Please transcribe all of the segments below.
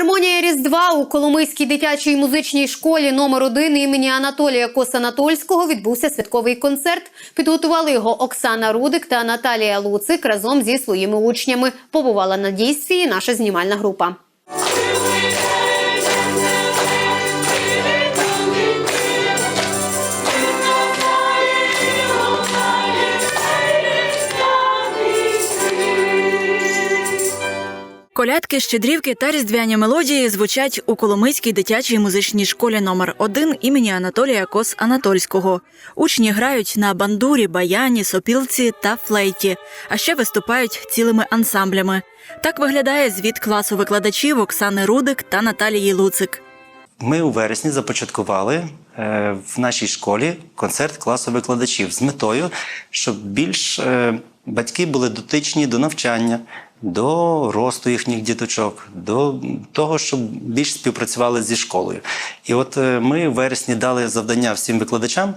Філармонія Різдва у Коломийській дитячій музичній школі номер 1 імені Анатолія Косанатольського відбувся святковий концерт. Підготували його Оксана Рудик та Наталія Луцик разом зі своїми учнями. Побувала на дійстві наша знімальна група. Колядки, щедрівки та різдвяні мелодії звучать у Коломийській дитячій музичній школі номер 1 імені Анатолія Кос Анатольського. Учні грають на бандурі, баяні, сопілці та флейті, а ще виступають цілими ансамблями. Так виглядає звіт класу викладачів Оксани Рудик та Наталії Луцик. Ми у вересні започаткували е, в нашій школі концерт класу викладачів з метою, щоб більш е, батьки були дотичні до навчання, до росту їхніх діточок, до того, щоб більш співпрацювали зі школою. І от е, ми в вересні дали завдання всім викладачам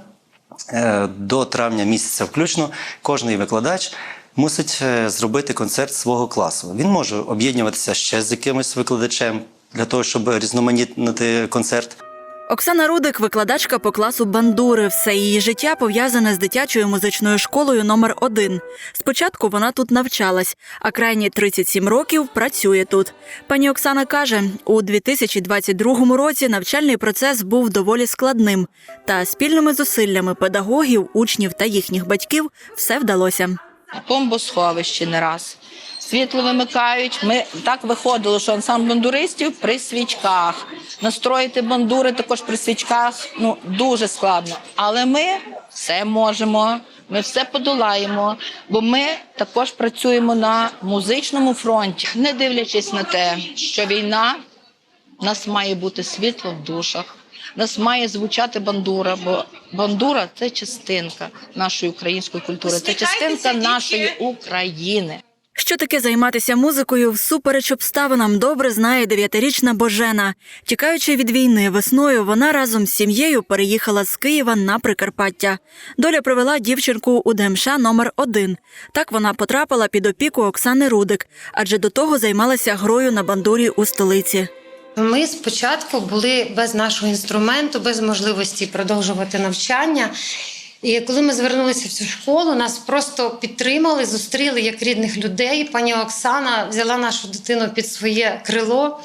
е, до травня місяця включно кожний викладач. Мусить е, зробити концерт свого класу. Він може об'єднуватися ще з якимось викладачем для того, щоб різноманітнити концерт. Оксана Рудик викладачка по класу бандури. Все її життя пов'язане з дитячою музичною школою номер 1 Спочатку вона тут навчалась, а крайні 37 років працює тут. Пані Оксана каже, у 2022 році навчальний процес був доволі складним. Та спільними зусиллями педагогів, учнів та їхніх батьків все вдалося. бомбосховище не раз. Світло вимикають. Ми так виходило, що ансамбль бандуристів при свічках. Настроїти бандури також при свічках ну дуже складно. Але ми все можемо, ми все подолаємо, бо ми також працюємо на музичному фронті, не дивлячись на те, що війна нас має бути світло в душах. Нас має звучати бандура, бо бандура це частинка нашої української культури, це частинка нашої України. Що таке займатися музикою всупереч обставинам добре знає дев'ятирічна Божена. Тікаючи від війни весною, вона разом з сім'єю переїхала з Києва на Прикарпаття. Доля привела дівчинку у ДМШ номер 1 Так вона потрапила під опіку Оксани Рудик, адже до того займалася грою на бандурі у столиці. Ми спочатку були без нашого інструменту, без можливості продовжувати навчання. І коли ми звернулися в цю школу, нас просто підтримали, зустріли як рідних людей. Пані Оксана взяла нашу дитину під своє крило.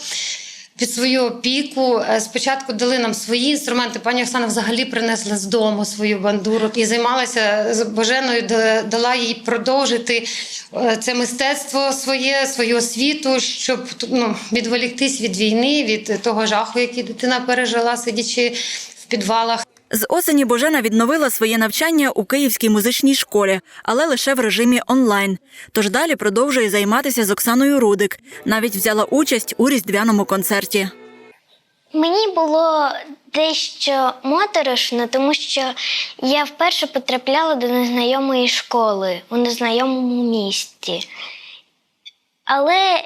Під свою опіку Е, спочатку дали нам свої інструменти. Пані Оксана взагалі принесла з дому свою бандуру і займалася з Боженою, дала їй продовжити е, це мистецтво своє, свою освіту, щоб ну, відволіктись від війни, від того жаху, який дитина пережила, сидячи в підвалах. З осені Божена відновила своє навчання у Київській музичній школі, але лише в режимі онлайн. Тож далі продовжує займатися з Оксаною Рудик. Навіть взяла участь у різдвяному концерті. Мені було дещо моторошно, тому що я вперше потрапляла до незнайомої школи у незнайомому місті. Але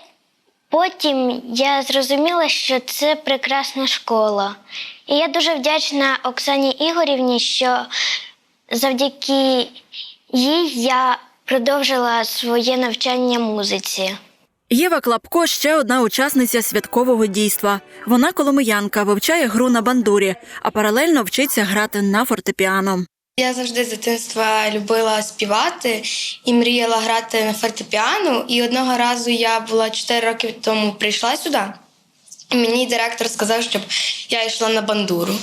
потім я зрозуміла, що це прекрасна школа. І я дуже вдячна Оксані Ігорівні, що завдяки їй я продовжила своє навчання музиці. Єва Клапко ще одна учасниця святкового дійства. Вона коломиянка, вивчає гру на бандурі, а паралельно вчиться грати на фортепіано. Я завжди з дитинства любила співати і мріяла грати на фортепіано. І одного разу я була 4 роки тому прийшла сюди. І мені директор сказав, щоб я йшла на бандуру.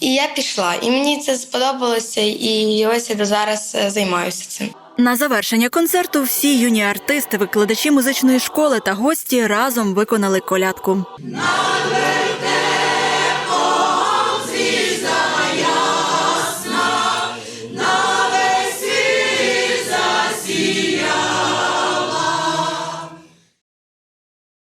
І я пішла. І мені це сподобалося, і ось я до зараз е, займаюся цим. На завершення концерту всі юні артисти, викладачі музичної школи та гості разом виконали колядку.